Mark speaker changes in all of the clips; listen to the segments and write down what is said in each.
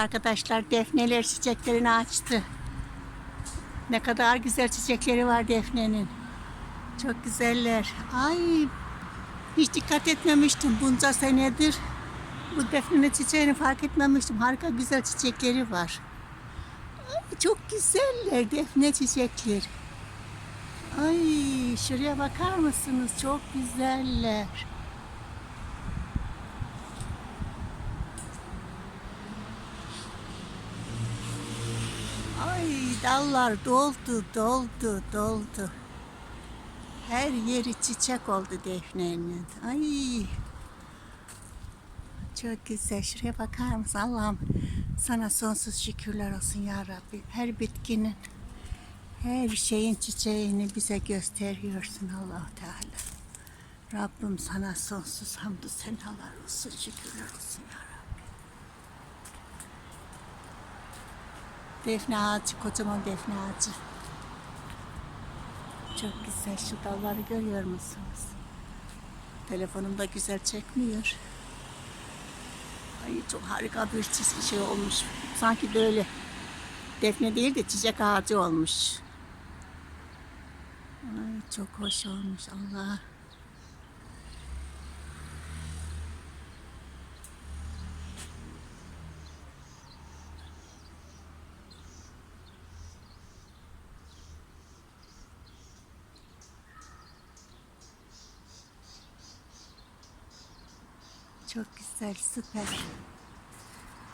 Speaker 1: arkadaşlar defneler çiçeklerini açtı. Ne kadar güzel çiçekleri var defnenin. Çok güzeller. Ay hiç dikkat etmemiştim bunca senedir. Bu defnenin çiçeğini fark etmemiştim. Harika güzel çiçekleri var. Ay, çok güzeller defne çiçekleri. Ay şuraya bakar mısınız? Çok güzeller. Ay dallar doldu, doldu, doldu. Her yeri çiçek oldu defnenin. Ay. Çok güzel. Şuraya bakar mısın? Allah'ım sana sonsuz şükürler olsun ya Rabbi. Her bitkinin, her şeyin çiçeğini bize gösteriyorsun allah Teala. Rabbim sana sonsuz hamdü senalar olsun, şükürler olsun ya Rabbi. Defne ağacı, kocaman defne ağacı. Çok güzel şu dalları görüyor musunuz? Telefonumda güzel çekmiyor. Ay çok harika bir çizgi şey olmuş. Sanki böyle defne değil de çiçek ağacı olmuş. Ay çok hoş olmuş Allah. Çok güzel, süper.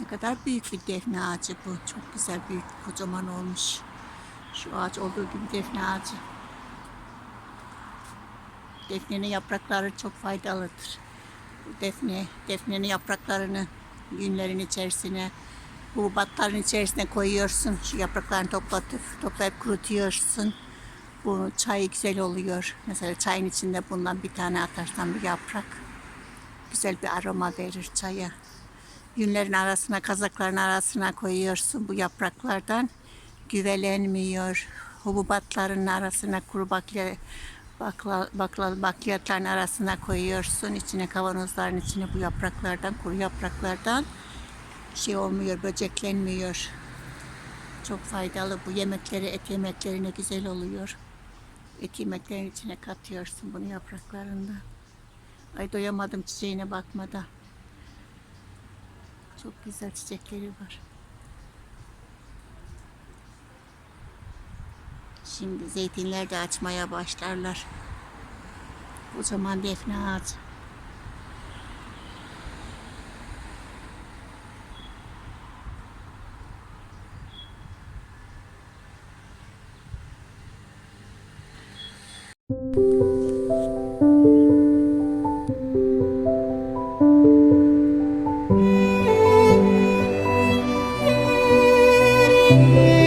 Speaker 1: Ne kadar büyük bir defne ağacı bu. Çok güzel, büyük, kocaman olmuş. Şu ağaç olduğu gibi defne ağacı. Defnenin yaprakları çok faydalıdır. Defne, defnenin yapraklarını günlerin içerisine, hububatların içerisine koyuyorsun. Şu yapraklarını toplatıp, toplayıp kurutuyorsun. Bu çay güzel oluyor. Mesela çayın içinde bundan bir tane atarsan bir yaprak güzel bir aroma verir çaya. Yünlerin arasına, kazakların arasına koyuyorsun bu yapraklardan. Güvelenmiyor. Hububatların arasına, kuru bakla, bakla, bakla, bakliyatların arasına koyuyorsun. İçine kavanozların içine bu yapraklardan, kuru yapraklardan şey olmuyor, böceklenmiyor. Çok faydalı bu yemekleri, et yemeklerine güzel oluyor. Et yemeklerin içine katıyorsun bunu yapraklarından. Ay doyamadım çiçeğine bakmadan. Çok güzel çiçekleri var. Şimdi zeytinler de açmaya başlarlar. Kocaman defne ağacı. Çok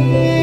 Speaker 1: Música